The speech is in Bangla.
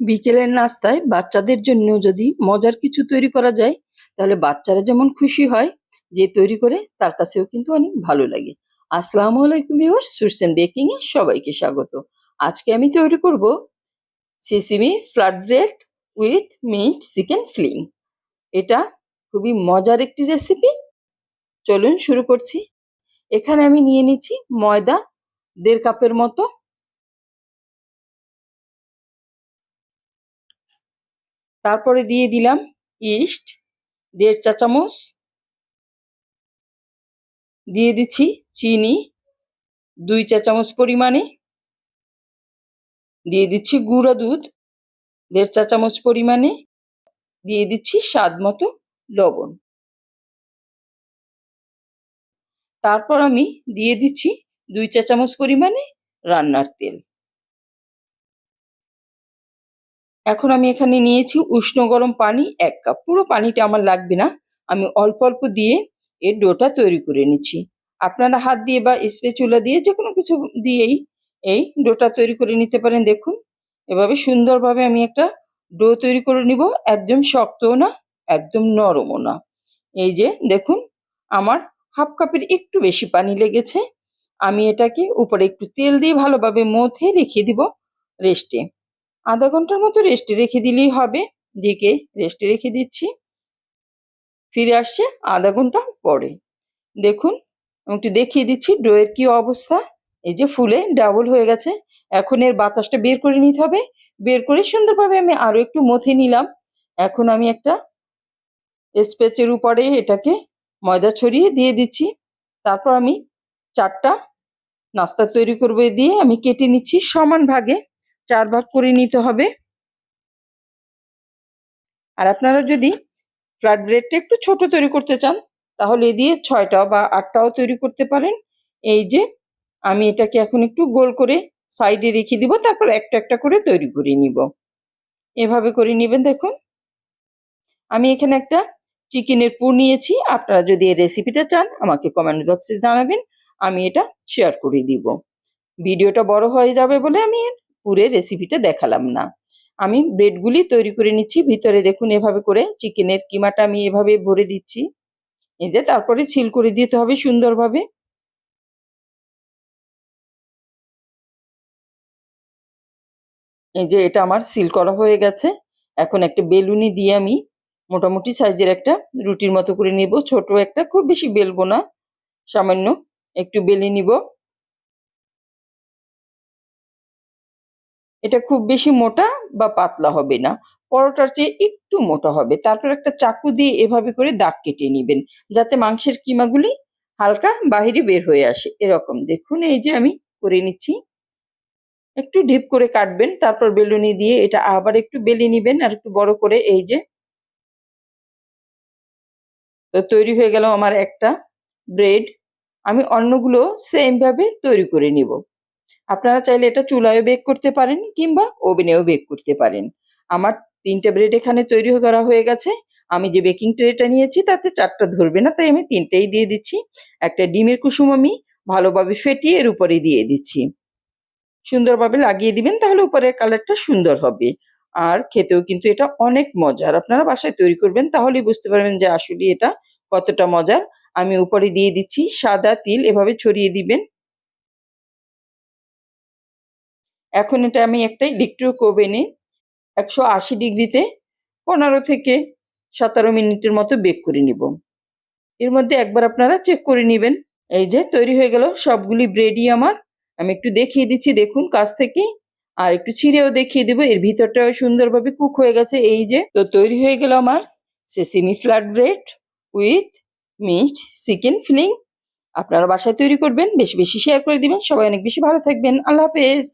বিকেলের নাস্তায় বাচ্চাদের জন্য যদি মজার কিছু তৈরি করা যায়, তাহলে বাচ্চারা যেমন খুশি হয়, যে তৈরি করে তার কাছেও কিন্তু অনেক ভালো লাগে। আসসালামু আলাইকুম ভিউয়ার সুরসেন বেকিং এ সবাইকে স্বাগত। আজকে আমি তৈরি করব sesame flat bread with meat chicken filling. এটা খুবই মজার একটি রেসিপি। চলুন শুরু করছি। এখানে আমি নিয়ে নিচ্ছি ময়দা, দেড় কাপের মতো তারপরে দিয়ে দিলাম ইস্ট, দেড় চা চামচ। দিয়ে দিচ্ছি চিনি, দুই চা চামচ পরিমাণে। দিয়ে দিচ্ছি গুঁড়া দুধ, দেড় চা চামচ পরিমাণে। দিয়ে দিচ্ছি স্বাদ মতো লবণ। তারপর আমি দিয়ে দিচ্ছি দুই চা চামচ পরিমাণে রান্নার তেল। এখন আমি এখানে নিয়েছি উষ্ণ গরম পানি, এক কাপ। পুরো পানিটা আমার লাগবে না। আমি অল্প অল্প দিয়ে এর ডোটা তৈরি করে নিচ্ছি। আপনারা হাত দিয়ে বা স্পেচুলা দিয়ে যে কোনো কিছু দিয়েই এই ডোটা তৈরি করে নিতে পারেন। দেখুন, এভাবে সুন্দরভাবে আমি একটা ডো তৈরি করে নিব। একদম শক্তও না, একদম নরমও না। এই যে, দেখুন, আমার হাফ কাপের একটু বেশি পানি লেগেছে। আমি এটাকে উপরে একটু তেল দিয়ে ভালোভাবে মথে রেখে দিব রেস্টে। আধা ঘণ্টার মতো রেস্টে রেখে দিলেই হবে। দিকে রেস্টে রেখে দিচ্ছি। ফিরে আসছে আধা ঘণ্টা পরে। দেখুন একটু দেখিয়ে দিচ্ছি ডোয়ের কি অবস্থা। এই যে ফুলে ডাবল হয়ে গেছে। এখন এর বাতাসটা বের করে নিতে হবে। বের করে সুন্দরভাবে আমি আরও একটু মথে নিলাম। এখন আমি একটা স্পেচের উপরে এটাকে ময়দা ছড়িয়ে দিয়ে দিচ্ছি। তারপর আমি চারটা নাস্তা তৈরি করবে দিয়ে আমি কেটে নিচ্ছি সমান ভাগে। চার ভাগ করে নিতে হবে। আর আপনারা যদি ফ্ল্যাট ব্রেডটা একটু ছোট তৈরি করতে চান, তাহলে এ দিয়ে ছয়টা বা আটটাও তৈরি করতে পারেন। এই যে, আমি এটাকে এখন একটু গোল করে সাইডে রেখে দিব, তারপর একটা একটা করে তৈরি করে নিব। এভাবে করে নেবেন দেখুন। আমি এখানে একটা চিকেনের পুর নিয়েছি। আপনারা যদি এই রেসিপিটা চান, আমাকে কমেন্ট বক্সে জানাবেন। আমি এটা শেয়ার করে দিব। ভিডিওটা বড় হয়ে যাবে বলে আমি পুরে রেসিপিটা দেখালাম না। আমি ব্রেডগুলি তৈরি করে নিচ্ছি, ভিতরে দেখুন এভাবে করে চিকেনের কিমাটা আমি এভাবে ভরে দিচ্ছি। এই যে তারপরে ছিল করে দিতে হবে সুন্দরভাবে। এই যে এটা আমার সিল করা হয়ে গেছে। এখন একটা বেলুনি দিয়ে আমি মোটামুটি সাইজের একটা রুটির মতো করে নিব। ছোট একটা, খুব বেশি বেলবো না। সামান্য একটু বেলে নিব। এটা খুব বেশি মোটা বা পাতলা হবে না। পরোটার চেয়ে একটু মোটা হবে। তারপর একটা চাকু দিয়ে এভাবে করে দাগ কেটে নেবেন যাতে মাংসের কিমাগুলি হালকা বাহিরে বের হয়ে আসে। এরকম দেখুন, এই যে আমি করে নিচ্ছি। একটু ডিপ করে কাটবেন, তারপর বেলুনি দিয়ে এটা আবার একটু বেলে নিবেন আর একটু বড় করে এই যে তো তৈরি হয়ে গেল আমার একটা ব্রেড। আমি অন্যগুলো সেম ভাবে তৈরি করে নিব। আপনারা চাইলে এটা চুলায়ও বেক করতে পারেন কিংবা ওভেনেও বেক করতে পারেন। আমার তিনটে ব্রেড এখানে তৈরি করা হয়ে গেছে। আমি যে বেকিং ট্রেটা নিয়েছি তাতে চারটা ধরবে না, তাই আমি তিনটেই দিয়ে দিচ্ছি। একটা ডিমের কুসুম আমি ভালোভাবে ফেটিয়ে এর উপরে দিয়ে দিচ্ছি। সুন্দরভাবে লাগিয়ে দিবেন, তাহলে উপরের কালারটা সুন্দর হবে। আর খেতেও কিন্তু এটা অনেক মজার। আপনারা বাসায় তৈরি করবেন, তাহলেই বুঝতে পারবেন যে আসলে এটা কতটা মজার। আমি উপরে দিয়ে দিচ্ছি সাদা তিল, এভাবে ছড়িয়ে দিবেন। এখন এটা আমি একটা ইলেকট্রিক ওভেনে একশো আশি ডিগ্রিতে পনেরো থেকে সতেরো মিনিটের মতো বেক করে নিব। এর মধ্যে একবার আপনারা চেক করে নেবেন। এই যে তৈরি হয়ে গেল, সবগুলি ব্রেডই আমার। আমি একটু দেখিয়ে দিচ্ছি, দেখুন কাছ থেকে। আর একটু ছিঁড়েও দেখিয়ে দেবো। এর ভিতরটাও সুন্দরভাবে কুক হয়ে গেছে। এই যে, তো তৈরি হয়ে গেল আমার sesame flat bread with mixed chicken filling আপনারা বাসায় তৈরি করবেন, বেশি বেশি শেয়ার করে দিবেন। সবাই অনেক বেশি ভালো থাকবেন। আল্লাহ হাফেজ।